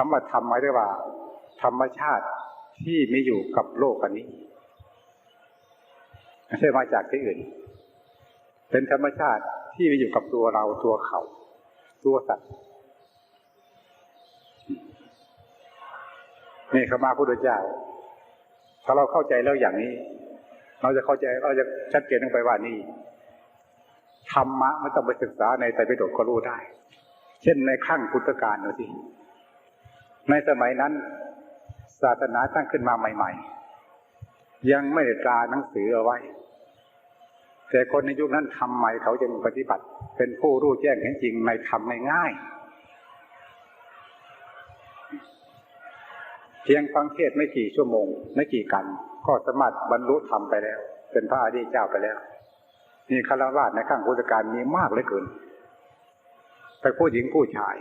คำว่าธรรมหมายถึงว่า ธรรมชาติที่มีอยู่กับโลกอันนี้ไม่ใช่มาจากที่อื่น เป็นธรรมชาติที่มีอยู่กับตัวเราตัวเขาตัวสัตว์นี่ขมาพุทธเจ้า ถ้าเราเข้าใจแล้วอย่างนี้ เราจะเข้าใจเราจะชัดเจนลงไปว่านี่ธรรมะไม่ต้องไปศึกษาในไตรปิฎกก็รู้ได้ เช่นในขั้งพุทธกาลดูสิ ในสมัยนั้น ศาสนาตั้งขึ้นมาใหม่ ๆ ยังไม่ได้ตราหนังสือเอาไว้ แต่คนในยุคนั้นทำใหม่เขาจึงปฏิบัติ เป็นผู้รู้แจ้งเห็นจริงในธรรมง่ายๆเพียงฟังเทศไม่กี่ชั่วโมง ไม่กี่กัน ก็สามารถบรรลุธรรมไปแล้ว เป็นพระอริยเจ้าไปแล้วนี่คารวะในข้างพุทธการมีมากเหลือเกินแต่ผู้หญิงผู้ชาย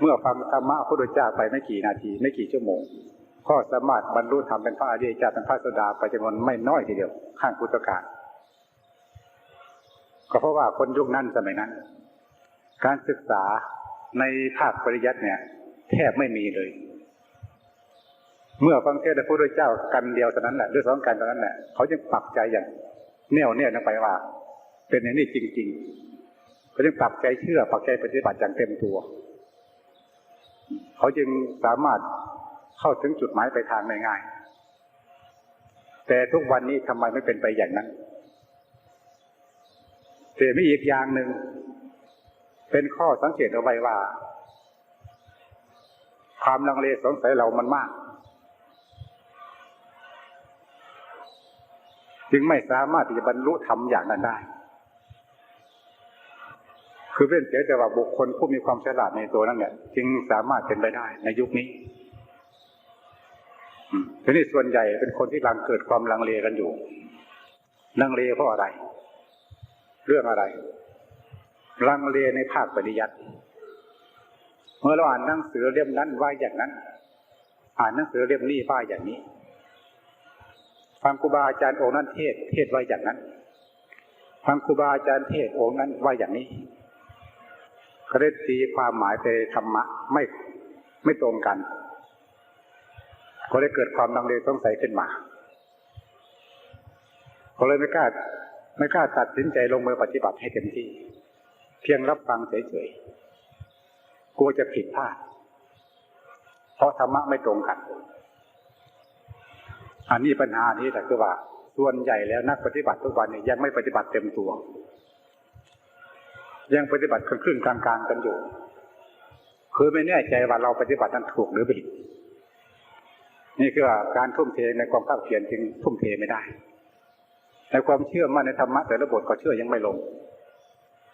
เมื่อฟังธรรมะพระพุทธเจ้าไปไม่กี่นาที ไม่กี่ชั่วโมงก็สามารถบรรลุธรรมเป็นพระอริยเจ้าเป็นพระสดาไปจำนวนไม่น้อยทีเดียว ข้างพุทธการก็เพราะว่าคนยุคนั้นสมัยนั้น การศึกษาในภาคปริยัติเนี่ย แทบไม่มีเลย เมื่อฟังเทศน์พระพุทธเจ้ากันเดียวเท่านั้นแหละหรือสองกันเท่านั้นแหละเขาจึงปักใจอย่างแน่วแน่ลงไปว่า เป็นอย่างนี้จริง ๆ เขาจึงปักใจเชื่อปักใจปฏิบัติอย่างเต็มตัว เขาจึงสามารถเข้าถึงจุดหมายไปทางได้ง่าย แต่ทุกวันนี้ทำไมไม่เป็นไปอย่างนั้นแต่มีอีกอย่างหนึ่ง เป็นข้อสังเกตเอาไว้ว่า ความลังเลสงสัยเรามันมาก จึงไม่สามารถที่จะบรรลุธรรมอย่างนั้นได้ คือเป็นเสียแต่ว่าบุคคลผู้มีความฉลาดในตัวนั้นเนี่ยจึงสามารถเป็นไปได้ในยุคนี้ทีนี้ส่วนใหญ่เป็นคนที่กำลังเกิดความลังเลกันอยู่ ลังเลเพราะอะไร เรื่องอะไร ลังเลในภาคปฏิยัติเมื่อเราอ่านหนังสือเล่มนั้นว่าอย่างนั้น อ่านหนังสือเล่มนี้ว่าอย่างนี้ฟังครูบาอาจารย์องค์นั้นเทศเทศว่าอย่างนั้นฟังครูบาอาจารย์เทศองค์นั้นว่าอย่างนี้ เขาได้ตีความหมายไปธรรมะไม่ไม่ตรงกันก็เลยเกิดความลังเลสงสัยขึ้นมาเขาเลยไม่กล้าไม่กล้าตัดสินใจลงมือปฏิบัติให้เต็มที่ เพียงรับฟังเฉยๆกลัวจะผิดพลาด เพราะธรรมะไม่ตรงกัน อันนี้ปัญหานี้แหละคือว่าส่วนใหญ่แล้วนักปฏิบัติทุกวันนี้ยังไม่ปฏิบัติเต็มตัว ยังปฏิบัติครึ่งกลางๆกันอยู่ คือไม่แน่ใจว่าเราปฏิบัตินั้นถูกหรือผิดนี่คือการทุ่มเทในความภาคเพียรจึงทุ่มเทไม่ได้ในความเชื่อมั่นในธรรมะแต่ละบทก็เชื่อยังไม่ลง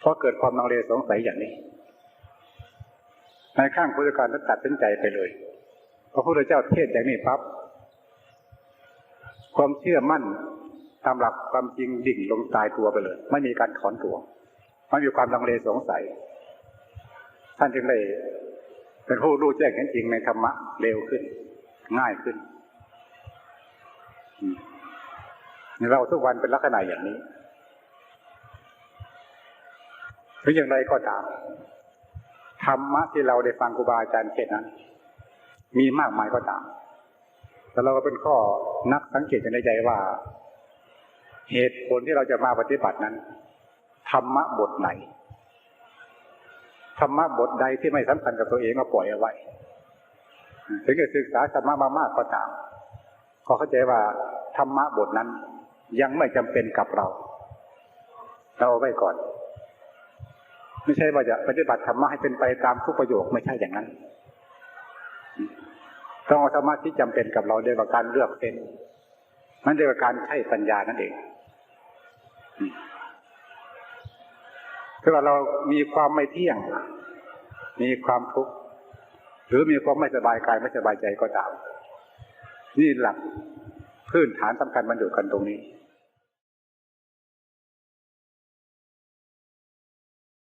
เพราะเกิดความลังเลสงสัยอย่างนี้ในข้างพุทธการนั้นตัดสินใจไปเลยพระพุทธเจ้าเทศอย่างนี้ปั๊บความเชื่อมั่นตามหลักความจริงดิ่งลงตายตัวไปเลย ไม่มีการถอนตัว ไม่มีความลังเลสงสัย ท่านจึงได้เป็นผู้รู้แจ้งเห็นจริงในธรรมะเร็วขึ้น ง่ายขึ้นเราทุกวันเป็นลักษณะอย่างนี้หรืออย่างไรก็ตามธรรมะที่เราได้ฟังครูบาอาจารย์เทศนั้น มีมากมายก็ตาม แต่เราก็เป็นข้อนักสังเกตในใจว่า เหตุผลที่เราจะมาปฏิบัตินั้น ธรรมะบทไหนธรรมะบทใดที่ไม่สำคัญกับตัวเองก็ปล่อยเอาไว้ ถึงจะศึกษาธรรมะมามากก็ตามก็เข้าใจว่าธรรมะบทนั้น ยังไม่จำเป็นกับเรา เราเอาไว้ก่อน ไม่ใช่ว่าจะปฏิบัติธรรมะให้เป็นไปตามทุกประโยคไม่ใช่อย่างนั้น ต้องเอาธรรมะที่จำเป็นกับเราเรียกว่าการเลือกเป็นนั่นเรียกว่าการใช้ปัญญานั่นเอง คือว่าเรามีความไม่เที่ยง มีความทุกข์หรือมีความไม่สบายกายไม่สบายใจก็ตามนี่หลักพื้นฐานสำคัญมันอยู่กันตรงนี้